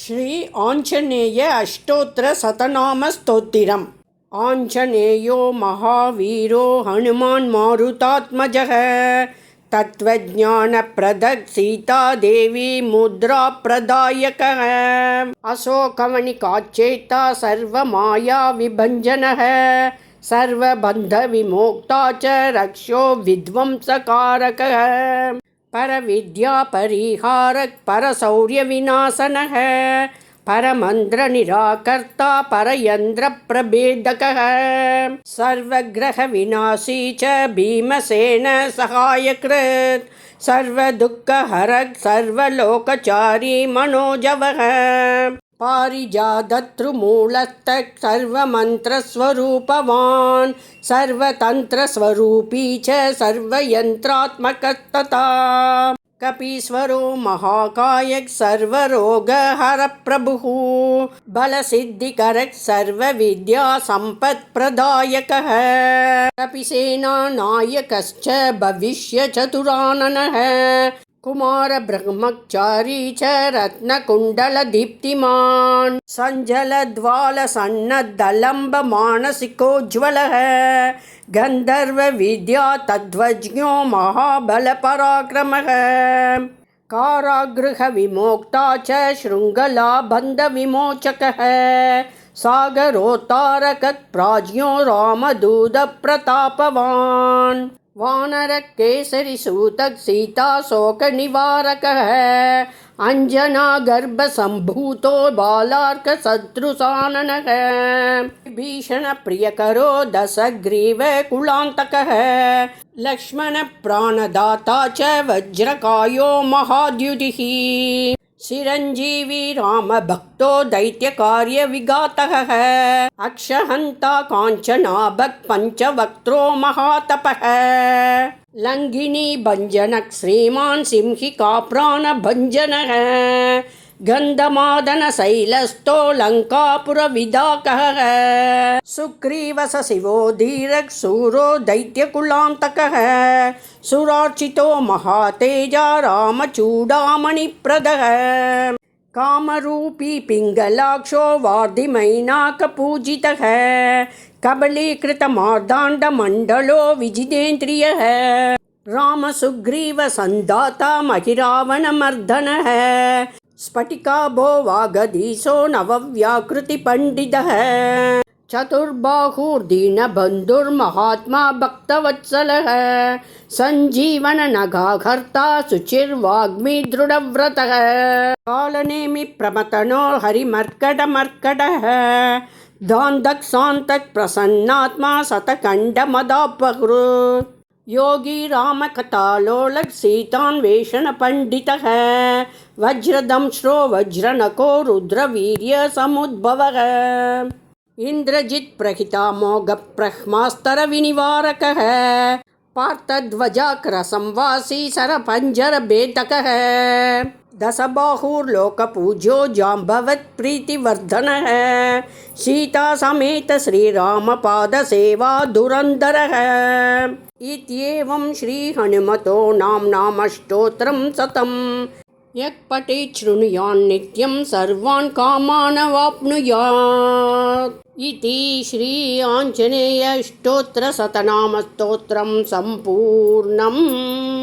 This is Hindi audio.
श्री आञ्जनेय अष्टोत्तरशतनामस्तोत्तिरम् आञ्जनेयो महावीरो हनुमान् मारुतात्मजः तत्त्वज्ञानप्रदः सीतादेवी मुद्राप्रदायकः अशोकवनिकाचेता सर्वमायाविभञ्जनः सर्वबन्धविमोक्ता च रक्षो विध्वंसकारकः परविद्यापरिहारः परशौर्यविनाशनः परमन्त्रनिराकर्ता परयन्त्रप्रभेदकः सर्वग्रहविनाशी च भीमसेन सहायकृत् सर्वदुःखहरः सर्वलोकचारी मनोजवः पारिजाततृमूलस्तः सर्वमन्त्रस्वरूपवान् सर्वतन्त्रस्वरूपी च सर्वयन्त्रात्मकस्तथा कपीश्वरो महाकायः सर्वरोगहरप्रभुः बलसिद्धिकरः सर्वविद्यासम्पत्प्रदायकः। कपिसेनानायकश्च भविष्यचतुराननः कुमारब्रह्मचारी च रत्नकुण्डलदीप्तिमान्। सञ्जलद्वालसन्नद्धलम्बमानसिकोज्ज्वलः गन्धर्वविद्या तद्वज्ञो महाबलपराक्रमः कारागृहविमोक्ता च शृङ्गलाबन्धविमोचकः सागरोत्तारकः प्राज्ञो रामदूतप्रतापवान्। वानरकेसरिसूतः सीताशोकनिवारकः अञ्जनागर्भसम्भूतो बालार्कशत्रुसाननः। भीषणप्रियकरो दशग्रीवकुलान्तकः। लक्ष्मणप्राणदाता च वज्रकायो महाद्युतिः। चिरञ्जीवी रामभक्तो दैत्यकार्यविघातः अक्षहन्ता पञ्चवक्त्रो महातपः। लङ्घिनी भञ्जनः श्रीमान् सिंहिका प्राणभञ्जनः। गन्धमादनशैलस्थो लङ्कापुरविदाकः सुग्रीवसशिवो धीरः सूरो दैत्यकुलान्तकः सुरार्चितो महातेजा रामचूडामणिप्रदः। कामरूपी पिङ्गलाक्षो वार्धिमैनाकपूजितः। कबलीकृतमार्दाण्डमण्डलो विजितेन्द्रियः। रामसुग्रीवसन्धाता महिरावणमर्दनः। स्फटिकाभो वागधीशो नवव्याकृतिपण्डितः चतुर्बाहुर्दीनबन्धुर्महात्मा भक्तवत्सलः सञ्जीवननगाघर्ता शुचिर्वाग्मी दृढव्रतः कालनेमि प्रमतनो हरिमर्कटमर्कटः दान्दक् सान्तक् प्रसन्नात्मा शतकण्डमदापहृ योगी रामकथालोलक् सीतान्वेषणपण्डितः वज्रदंश्रो वज्रनको रुद्रवीर्यसमुद्भवः इन्द्रजित्प्रहितामोघप्रह्मास्तरविनिवारकः पार्थध्वजाक्रसंवासी सरपञ्जरभेदकः दशबाहुर्लोकपूज्यो जाम्बवत्प्रीतिवर्धनः सीतासमेत श्रीरामपादसेवा धुरन्धरः इत्येवं श्रीहनुमतो नाम्नामष्टोत्तरं शतं यः पठेत् शृणुयान्नित्यं सर्वान् कामानवाप्नुयात्। इति श्री आञ्जनेय अष्टोत्तरशतनामस्तोत्रं सम्पूर्णम्।